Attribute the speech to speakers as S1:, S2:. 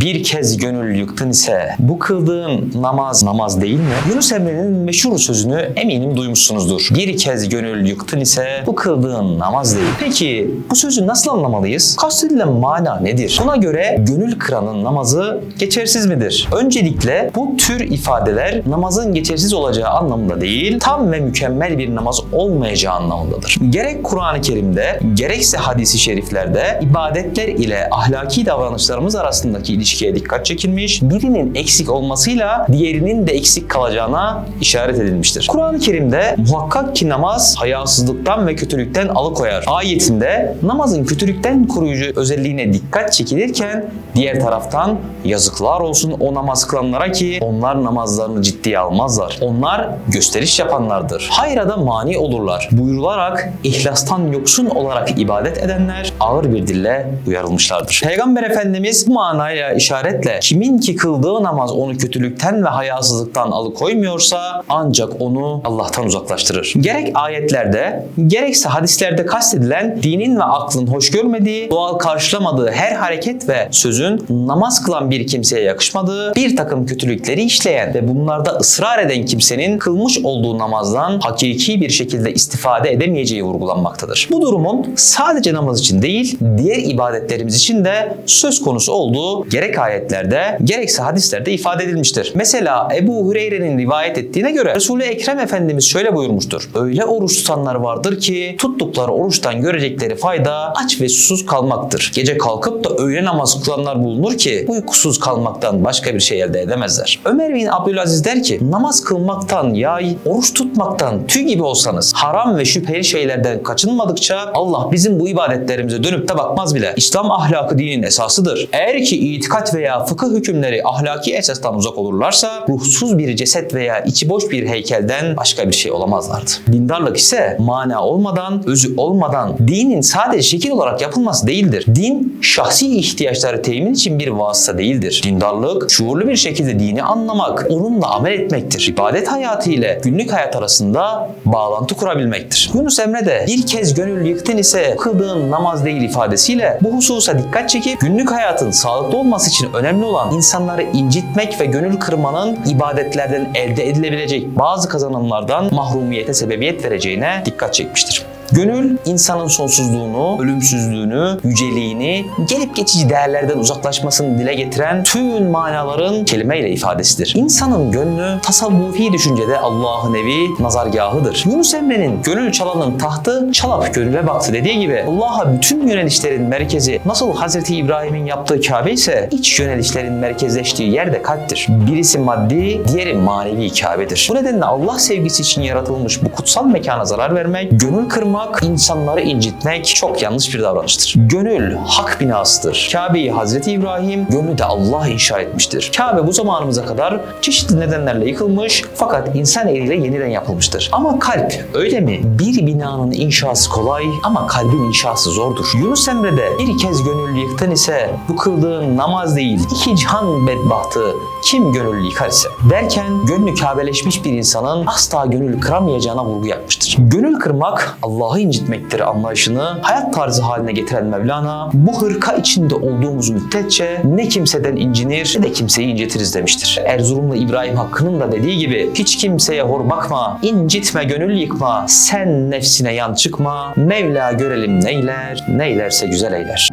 S1: Bir kez gönül yıktın ise bu kıldığın namaz namaz değil mi? Yunus Emre'nin meşhur sözünü eminim duymuşsunuzdur. Bir kez gönül yıktın ise bu kıldığın namaz değil. Peki bu sözü nasıl anlamalıyız? Kastedilen mana nedir? Buna göre gönül kıranın namazı geçersiz midir? Öncelikle bu tür ifadeler namazın geçersiz olacağı anlamında değil, tam ve mükemmel bir namaz olmayacağı anlamındadır. Gerek Kur'an-ı Kerim'de, gerekse hadisi şeriflerde ibadetler ile ahlaki davranışlarımız arasındaki ilişkiye dikkat çekilmiş, birinin eksik olmasıyla diğerinin de eksik kalacağına işaret edilmiştir. Kur'an-ı Kerim'de muhakkak ki namaz hayasızlıktan ve kötülükten alıkoyar. Ayetinde namazın kötülükten koruyucu özelliğine dikkat çekilirken diğer taraftan yazıklar olsun o namaz kılanlara ki onlar namazlarını ciddiye almazlar. Onlar gösteriş yapanlardır. Hayra da mani olurlar. Buyurularak ihlastan yoksun olarak ibadet edenler ağır bir dille uyarılmışlardır. Peygamber Efendimiz bu manaya işaretle kimin ki kıldığı namaz onu kötülükten ve hayasızlıktan alıkoymuyorsa ancak onu Allah'tan uzaklaştırır. Gerek ayetlerde gerekse hadislerde kastedilen dinin ve aklın hoş görmediği, doğal karşılamadığı her hareket ve sözün namaz kılan bir kimseye yakışmadığı, bir takım kötülükleri işleyen ve bunlarda ısrar eden kimsenin kılmış olduğu namazdan hakiki bir şekilde istifade edemeyeceği vurgulanmaktadır. Bu durumun sadece namaz için değil, diğer ibadetlerimiz için de söz konusu olduğu gerek ayetlerde gerekse hadislerde ifade edilmiştir. Mesela Ebu Hureyre'nin rivayet ettiğine göre Resul-i Ekrem Efendimiz şöyle buyurmuştur. Öyle oruç tutanlar vardır ki tuttukları oruçtan görecekleri fayda aç ve susuz kalmaktır. Gece kalkıp da öğle namaz kılanlar bulunur ki uykusuz kalmaktan başka bir şey elde edemezler. Ömer bin Abdülaziz der ki namaz kılmaktan yay, oruç tutmaktan tüy gibi olsanız haram ve şüpheli şeylerden kaçınmadıkça Allah bizim bu ibadetlerimize dönüp de bakmaz bile. İslam ahlakı dinin esasıdır. Eğer ki itikat veya fıkıh hükümleri ahlaki esastan uzak olurlarsa ruhsuz bir ceset veya içi boş bir heykelden başka bir şey olamazlardı. Dindarlık ise mana olmadan, özü olmadan dinin sadece şekil olarak yapılması değildir. Din şahsi ihtiyaçları temin için bir vasıta değildir. Dindarlık şuurlu bir şekilde dini anlamak, onunla amel etmektir. İbadet hayatı ile günlük hayat arasında bağlantı kurabilmektir. Yunus Emre de bir kez gönül yıktın ise kıldığın namaz değil ifadesiyle bu hususa dikkat çekip günlük hayatın sağlıklı olması için önemli olan insanları incitmek ve gönül kırmanın ibadetlerden elde edilebilecek bazı kazanımlardan mahrumiyete sebebiyet vereceğine dikkat çekmiştir. Gönül insanın sonsuzluğunu, ölümsüzlüğünü, yüceliğini, gelip geçici değerlerden uzaklaşmasını dile getiren tüm manaların kelimeyle ifadesidir. İnsanın gönlü tasavvufi düşüncede Allah'ın evi, nazargahıdır. Yunus Emre'nin gönül çalanın tahtı çalap gönüle baktı dediği gibi Allah'a bütün yönelişlerin merkezi nasıl Hazreti İbrahim'in yaptığı Kabe ise iç yönelişlerin merkezleştiği yer de kalptir. Birisi maddi, diğeri manevi Kabe'dir. Bu nedenle Allah sevgisi için yaratılmış bu kutsal mekana zarar vermek, gönül kırmak, insanları incitmek çok yanlış bir davranıştır. Gönül hak binasıdır. Kabe'yi Hazreti İbrahim, gönlü de Allah inşa etmiştir. Kabe bu zamanımıza kadar çeşitli nedenlerle yıkılmış fakat insan eliyle yeniden yapılmıştır. Ama kalp öyle mi? Bir binanın inşası kolay ama kalbin inşası zordur. Yunus Emre'de bir kez gönül yıktın ise bu kıldığın namaz değil iki cihan bedbahtı kim gönül yıkar ise derken gönlü kabeleşmiş bir insanın asla gönül kıramayacağına vurgu yapmıştır. Gönül kırmak Allah'ı incitmektir anlayışını hayat tarzı haline getiren Mevlana bu hırka içinde olduğumuz müddetçe ne kimseden incinir ne de kimseyi incitiriz demiştir. Erzurumlu İbrahim Hakkı'nın da dediği gibi hiç kimseye hor bakma, incitme gönül yıkma, sen nefsine yan çıkma, Mevla görelim neyler, neylerse güzel eyler.